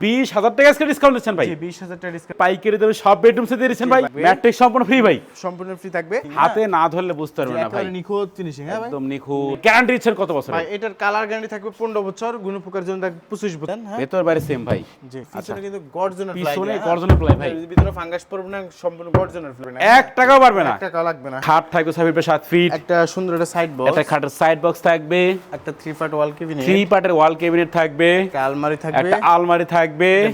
বিশ হাজার টাকা আজকে ডিসকাউন্ট দিচ্ছেন ভাই। বিশ হাজার টাকা ডিসকাউন্ট পাইকারি দামে সব বেডরুম সেট ভাই। ম্যাট্রিক সম্পূর্ণ ফ্রি ভাই। সম্পূর্ণ ফ্রি থাকবে। হাতে না ধরলে বুঝতে পারবেন না ভাই। নিখুঁত ফিনিশিং হ্যাঁ একদম নিখুঁত। গ্যারান্টি দিচ্ছেন কত বছর? ভাই এটার কালার গ্যারান্টি থাকবে পনেরো বছর গুণপোকার জন্য থাকবে পঁচিশ বছর হ্যাঁ? ভেতর বাইরে সেম ভাই। জি পিছনে কিন্তু গর্জনের পিছনে গর্জনের প্লাই ভাই। ভিতরে ফাঙ্গাস পড়বে না সম্পূর্ণ গর্জনের ফ্লাই এক টাকাও পারবে না। টাকা লাগবে না। খাট থাকবে ছয় ফিট সাত ফিট একটা সুন্দর একটা সাইড বক্স একটা খাটের সাইড বক্স থাকবে। একটা three part wall cabinet three পার্টের ওয়াল ক্যাবিনেট থাকবে। আলমারি থাকবে। একটা আলমারি থাকবে।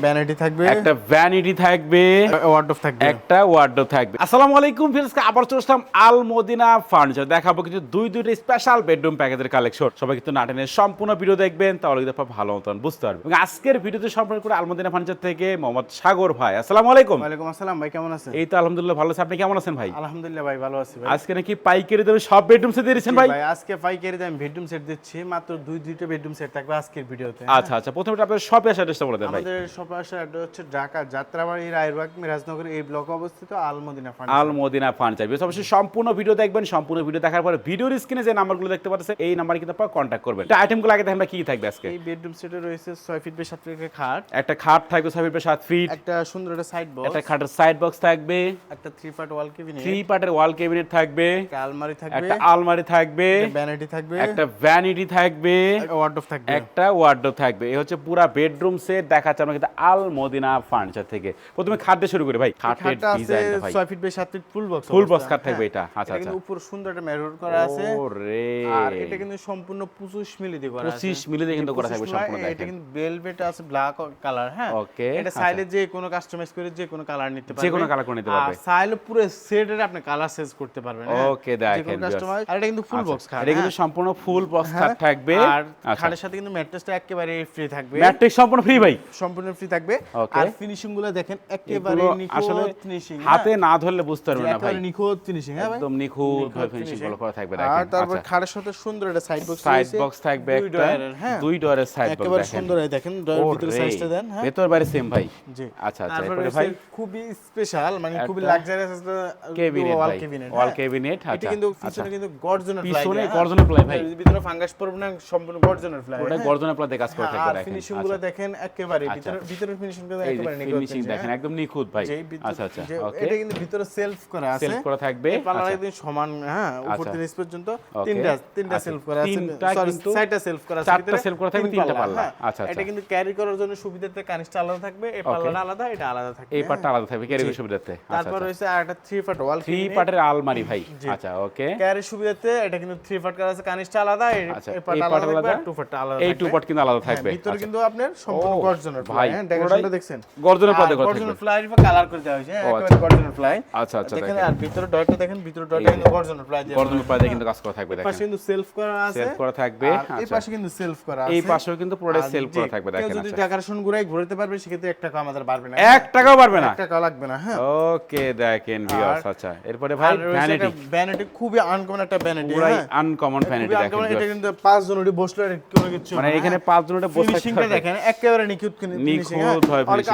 ভ্যানিটি থাকবে একটা ভ্যানিটি থাকবে ওয়ার্ডরোব থাকবে। একটা ওয়ার্ডরোব থাকবে। আসসালামু আলাইকুম ফ্রেন্ডস আবার চলে আসলাম আল মদিনা ফার্নিচার দেখাবো কিছু দুই দুইটা স্পেশাল বেডরুম প্যাকেজের কালেকশন সবাই কিন্তু নাটেনের সম্পূর্ণ ভিডিও দেখবেন তাহলে কিন্তু আপনারা ভালো মতন বুঝতে পারবেন। আজকের ভিডিওতে সম্পর্ক করে আল মদিনা ফার্নিচার থেকে মোহাম্মদ সাগর ভাই। আসসালামু আলাইকুম। ওয়ালাইকুম আসসালাম ভাই কেমন আছেন? এই তো আলহামদুলিল্লাহ ভালো আছে। আপনি কেমন আছেন ভাই? আলহামদুলিল্লাহ ভাই ভালো আছি ভাই। আজকে নাকি পাইকারি দামে সব বেডরুম সেট দিয়ে দিচ্ছেন ভাই? ভাই আজকে পাইকারি দাম বেডরুম সেট দিচ্ছি মাত্র দুই দুইটা বেডরুম সেট থাকবে আজকের ভিডিওতে আচ্ছা আচ্ছা প্রথমে আপনার শপে আসার চেষ্টা দেন ভাই। আমাদের সপাশে অ্যাড্রেস হচ্ছে ঢাকা যাত্রাবাড়ি রায়বাগ মিরাজনগর এই ব্লকে অবস্থিত Almadina fund Al Madina furniture because অবশ্যই সম্পূর্ণ ভিডিও দেখবেন সম্পূর্ণ ভিডিও দেখার পরে ভিডিওর স্ক্রিনে যে নাম্বারগুলো দেখতে পাচ্ছেন এই নাম্বারে কিন্তু আপনারা কন্ট্যাক্ট করবেন। আইটেমগুলো আগে দেখেন কি থাকবে আজকে? এই বেডরুম সেটে রয়েছে ছয় ফিট বাই সাত ফিটের খাট। একটা খাট থাকবে ছয় ফিট সাত ফিট একটা সুন্দর একটা সাইড বক্স একটা খাটের সাইড বক্স থাকবে। একটা three part wall cabinet three পার্টের ওয়াল ক্যাবিনেট থাকবে। একটা আলমারি থাকবে। একটা আলমারি থাকবে। ভ্যানিটি থাকবে। একটা ভ্যানিটি থাকবে। ওয়ার্ডরোব থাকবে। একটা ওয়ার্ডরোব থাকবে। এই হচ্ছে পুরা বেডরুম সেট দেখাচ্ছে আমরা কিন্তু আল মদিনা ফার্নিচার থেকে। প্রথমে খাট শুরু করি ভাই। খাটের ডিজাইনটা ভাই। ছয় ফিট বাই সাত feet full box full box খাট থাকবে এটা। আচ্ছা আচ্ছা। উপর সুন্দর একটা মেরুর করা আছে। ওরে। আর এটা কিন্তু সম্পূর্ণ পঁচিশ মিলি দিয়ে করা আছে। পঁচিশ মিলি দিয়ে কিন্তু করা থাকবে সম্পূর্ণ নয়, এটা কিন্তু বেলভেট আছে ব্ল্যাক কালার হ্যাঁ। Okay, এটা আচ্ছা। চাইলে যে কোনো কাস্টমাইজ করে যে কোনো কালার নিতে পারবে। কোনো colour করে নিতে আর পারবে। চাইলে পুরো সেটের আপনি কালার চেঞ্জ করতে পারবেন হ্যাঁ? Okay, যে দেখেন, কাস্টমাইজ আর এটা কিন্তু ফুল আচ্ছা, বক্স খাট এটা কিন্তু হ্যাঁ? সম্পূর্ণ ফুল বক্স খাট হ্যাঁ। থাকবে। আর আচ্ছা। খাটের সাথে কিন্তু ম্যাট্রেসটা একেবারে ফ্রি থাকবে। ম্যাট্রিক সম্পূর্ণ ফ্রি ভাই। সম্পূর্ণ ফ্রি থাকবে। আর ফিনিশিংগুলো দেখেন একেবারে আসলে ফিনিশিং হাতে না ধরলে বুঝতে পারবেন না ভাই। নিখুঁত ফিনিশিং হ্যাঁ একদম নিখুঁত ভাবে ফিনিশিং। গুলো করা থাকবে আর তারপর আচ্ছা। খাটের সাথে সুন্দর একটা সাইড বক্স সাইড বক্স থাকবে একটা। হ্যাঁ? দুই ডোরের সাইড বক্স একেবারে সুন্দর এই দেখেন ডয়ারের ভিতরে সাইজটা দেন হ্যাঁ? ভেতর বাইরে সেম ভাই। জি। আচ্ছা আচ্ছা এরপরে ভাই? খুবই স্পেশাল মানে খুবই লাক্সারিয়াস একটা ক্যাবিনেট ওয়াল ভাই ক্যাবিনেট ওয়াল ক্যাবিনেট এটা আচ্ছা কিন্তু আচ্ছা। পিছনে কিন্তু গর্জনের প্লাই পিছনে গর্জনের প্লাই ভাই। ভিতরে ফাঙ্গাস পড়বে না সম্পূর্ণ গর্জনের ফ্লাই ওটা গর্জনের প্লাই কাজ করে থাকবে আর দেখেন। ফিনিশিংগুলো আচ্ছা। দেখেন একেবারে আচ্ছা। ভিতরের ফিনিশিংগুলো এই ফিনিশিং দেখেন একদম নিখুঁত ভাই। আচ্ছা ওকে এটা কিন্তু ভিতরে সেলফ করা আছে। সেলফ করা থাকবে? পাল্লাটা। একদম সমান হ্যাঁ উপর আচ্ছা। থেকে নিচ পর্যন্ত তিনটা তিনটা আচ্ছা, সেলফ করা আছে। সরি চারটা সেলফ করা আছে চারটা ভিতরে, করা থাকবে, তিনটা পাল্লা। হ্যাঁ। এটা কিন্তু ক্যারি করার জন্য সুবিধাতে কানিসটা আলাদা থাকবে এই পাল্লাটা আলাদা এটা আলাদা থাকবে এই হ্যাঁ। পার্টটা আলাদা থাকবে ক্যারি সুবিধাতে। তারপর রয়েছে আর থ্রি পার্ট ওয়াল থ্রি পার্টের আলমারি ভাই। আচ্ছা ওকে ক্যারি সুবিধাতে এটা কিন্তু থ্রি পার্ট করা আছে কানিসটা আলাদা এই পার্ট আলাদা আলাদা, টু পার্ট আলাদা এই থাকবে। টু পার্ট কিন্তু আলাদা হ্যাঁ, থাকবে। ভিতরে। কিন্তু আপনার সম্পূর্ণ ও, গর্জনের ফ্লাই হ্যাঁ ডেকোরেশনটা দেখছেন। গর্জনের পাতে করা গর্জনের থাকবে ফ্লাই কালার করে দেওয়া হয়েছে হ্যাঁ, একেবারে গর্জনের ফ্লাই আচ্ছা আচ্ছা দেখেন দেখেন। আর ভিতরে ডয়টা দেখেন ভিতরে এই কিন্তু গর্জনের ফ্লাই দেওয়া গর্জনের প্লাই কিন্তু কাজ করা থাকবে এই পাশে কিন্তু সেলফ করা আছে। সেলফ করা থাকবে এই আচ্ছা। পাশে কিন্তু সেলফ করা আছে। এই পাশেও কিন্তু পুরোটাই সেলফ করা থাকবে দেখেন যদি আচ্ছা। ডেকোরেশন ঘুরাই ঘুরাতে পারবে সেক্ষেত্রে এক টাকা আমাদের বাড়বে না। এক টাকাও পারবে না। এক টাকা লাগবে না হ্যাঁ। ওকে দেখেন ভিউয়ার্স আচ্ছা। এরপরে ভাই ভ্যানিটি ভ্যানিটি খুবই আনকমন একটা ভ্যানিটি পুরাই আনকমন ভ্যানিটি দেখেন এটা কিন্তু পাঁচ জন ওটি বসলে কোনো কিছু মানে এখানে পাঁচ জনের বসে ফিনিশিংটা দেখেন একেবারে নিখুঁত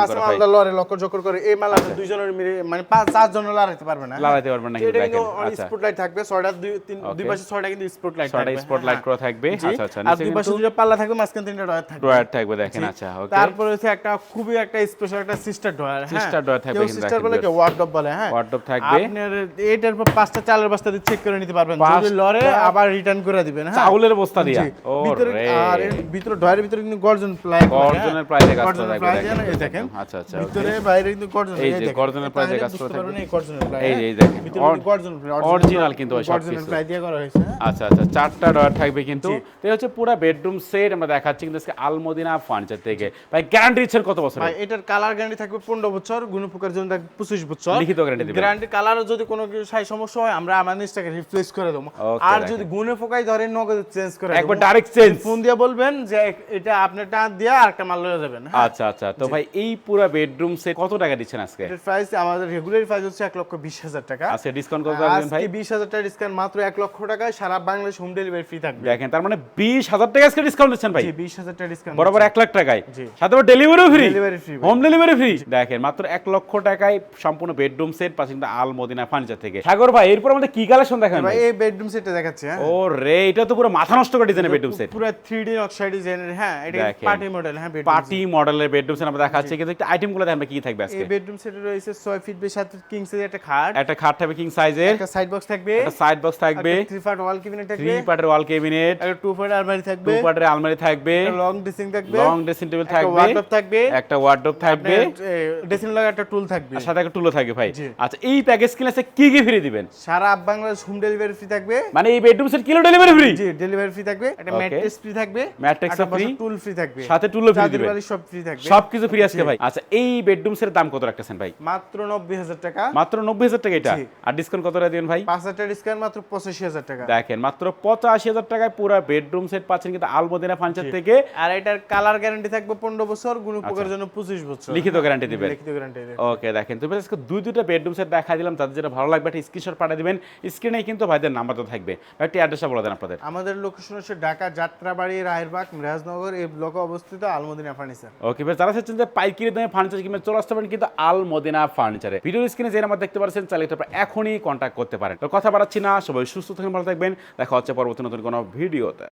করা, ভাই। লরে জকর করে। এই মালা দুইজনের মিলে মানে পাঁচ চার জন লড়াইতে পারবে না হ্যাঁ? লাগাইতে পারবেন না কিন্তু দেখেন আচ্ছা। স্পটলাইট থাকবে। দুই তিন দুই পাশে কিন্তু স্পটলাইট থাকবে স্পটলাইট করা থাকবে। আচ্ছা আচ্ছা। আর দুই পাশে দুটো পাল্লা থাকবে মাঝখানে তিনটা ডয়ার থাকবে। থাকবে দেখেন। আচ্ছা ওকে তারপর হচ্ছে একটা খুবই একটা স্পেশাল একটা সিস্টার ডয়ার হ্যাঁ? Drawer থাকবে কিন্তু সিস্টার বলে কেউ ওয়ার্ডরোব বলে হ্যাঁ? Wardrobe থাকবে। আপনার এটার পর পাঁচটা চালের বস্তা দিয়ে চেক করে নিতে পারবেন। যদি লরে আবার রিটার্ন করে দিবেন হ্যাঁ? চাউলের বস্তা দিয়া। ও রে আর ভিতরে ডয়ারের ভিতরে কিন্তু গর্জন প্লাই গর্জনের করা গর্জনের থাকবে প্লাই এই দেখেন। আচ্ছা আচ্ছা ভিতরে বাইরে কিন্তু গর্জন এই যে গর্জনের প্লাই দিয়ে কাজ করা থাকবে। এই গর্জনের প্লাই এই এই দেখেন। ভিতরে Or- কিন্তু গর্জন প্লাই কিন্তু ওই সব কিছু। প্লাই দিয়ে করা হয়েছে হ্যাঁ। আচ্ছা আচ্ছা চারটা ডয়ার থাকবে কিন্তু। এই হচ্ছে পুরো বেডরুম সেট আমরা দেখাচ্ছি কিন্তু আজকে আলমদিনা ফার্নিচার থেকে। ভাই গ্যারান্টি দিচ্ছেন কত বছর ভাই এটার কালার গ্যারান্টি থাকবে পনেরো বছর গুণপোকার জন্য থাকবে পঁচিশ বছর। লিখিত guarantee দিবেন। গ্যারান্টি কালার যদি কোনো কিছু সাই সমস্যা হয় আমরা আমাদের টাকা রিপ্লেস করে দেবো। আর যদি গুণে ফোকাই ধরেন নগদ চেঞ্জ করে একবার ডাইরেক্ট চেঞ্জ ফোন দিয়ে বলবেন যে এটা আপনার টাকা দিয়ে আর একটা মাল লয়ে যাবেন। আচ্ছা আচ্ছা। তো ভাই এই পুরো বেডরুম সেট কত টাকা দিচ্ছেন আজকে? প্রাইস আমাদের রেগুলার প্রাইস হচ্ছে লক্ষ বিশ হাজার টাকা। আজকে ডিসকাউন্ট কত পারবেন ভাই? আজকে হাজার টাকা ডিসকাউন্ট মাত্র এক লক্ষ টাকায় সারা বাংলাদেশ হোম ডেলিভারি ফ্রি থাকবে। দেখেন তার মানে বিশ হাজার টাকা আজকে ডিসকাউন্ট দিচ্ছেন ভাই? জি হাজার টাকা ডিসকাউন্ট বরাবর লাখ টাকায়। সাথে আবার ডেলিভারিও ফ্রি হোম ডেলিভারি ফ্রি দেখেন মাত্র এক লক্ষ টাকায় সম্পূর্ণ বেডরুম সেট পাশে আল মদিনা ফার্নিচার থেকে। সাগর ভাই এরপর আমাদের কি কালেকশন দেখেন ভাই এই বেডরুম সেটটা দেখাচ্ছি হ্যাঁ। ও রে এটা তো পুরো মাথা নষ্ট করে ডিজাইনের বেডরুম সেট পুরো থ্রি ডি নকশা ডিজাইনের হ্যাঁ এটা পার্টি মডেল হ্যাঁ পার্টি মডেলের বেডরুম সেট আমরা দেখাচ্ছি কিন্তু একটা আইটেমগুলো দেখেন কি থাকবে আজকে? এই বেডরুম সেটে রয়েছে ছয় ফিট বেশ সাথে কিং সাইজের একটা খাট। একটা খাট থাকবে কিং সাইজের একটা সাইড বক্স থাকবে। একটা সাইড বক্স থাকবে। Three part wall cabinet three থাকবে পার্টের ওয়াল ক্যাবিনেট একটা টু পার্ট আলমারি টু থাকবে। পার্টের আলমারি থাকবে। লং ড্রেসিং থাকবে। লং ড্রেসিং টেবিল একটা থাকবে। ওয়ার্ডরোব থাকবে। একটা ওয়ার্ডরোব থাকবে। ড্রেসিং লাগা একটা টুল থাকবে। সাথে একটা টুলো থাকবে ভাই। আচ্ছা এই প্যাকেজ কিনে আছে? কি কি ফ্রি দিবেন? সারা বাংলাদেশ হোম ডেলিভারি ফ্রি থাকবে। মানে এই bedroom set kilo delivery free জি ডেলিভারি ফ্রি থাকবে। একটা ম্যাট্রেস ফ্রি থাকবে। ও free? টুল ফ্রি থাকবে। সাথে টুলও ফ্রি দিবেন। সব ফ্রি থাকবে। সবকিছু ফ্রি আজকে ভাই। আচ্ছা এই বেডরুম সেটের দাম কত রাখতেছেন ভাই? মাত্র নব্বই হাজার টাকা। মাত্র নব্বই হাজার টাকা এটা? আর ডিসকাউন্ট কত দিবেন ভাই? পাঁচ হাজার টাকা ডিসকাউন্ট মাত্র পঁচাশি হাজার টাকা। দেখেন মাত্র পঁচাশি হাজার টাকায় পুরো বেডরুম সেট পাচ্ছেন কিন্তু আলমদিনা ফার্নিচার থেকে। আর এটার কালার গ্যারান্টি থাকবে পনেরো বছর গুণ উপকার জন্য পঁচিশ বছর। আচ্ছা। লিখিত গ্যারান্টি দিবেন? লিখিত গ্যারান্টি ওকে দেখেন আজকে দুই দুটো বেডরুম সেট দেখা দিলাম তাদের যেটা ভালো লাগবে একটা স্ক্রিনশট পাঠিয়ে দিবেন। স্ক্রিনে কিন্তু ভাইদের নাম্বার তো থাকবে। একটি অ্যাড্রেসটা বলে দেন আপনাদের। আমাদের লোকেশন হচ্ছে ঢাকা যাত্রাবাড়ি রায়েরবাগ মিরাজনগর এই ব্লকে অবস্থিত আলমদিনা ফার্নিচার ওকে ভাই যারা চাচ্ছেন যে পাইকারি দামে ফার্নিচার কিনে চলে আসতে পারেন, কিন্তু আল মদিনা ফার্নিচারে ভিডিও স্ক্রিনে যে নাম্বার দেখতে পাচ্ছেন, চাইলে এটা এখনই কন্ট্যাক্ট করতে পারেন। তো কথা বাড়াচ্ছি না, সবাই সুস্থ থাকেন, ভালো থাকবেন। দেখা হচ্ছে পরবর্তী নতুন কোনো ভিডিওতে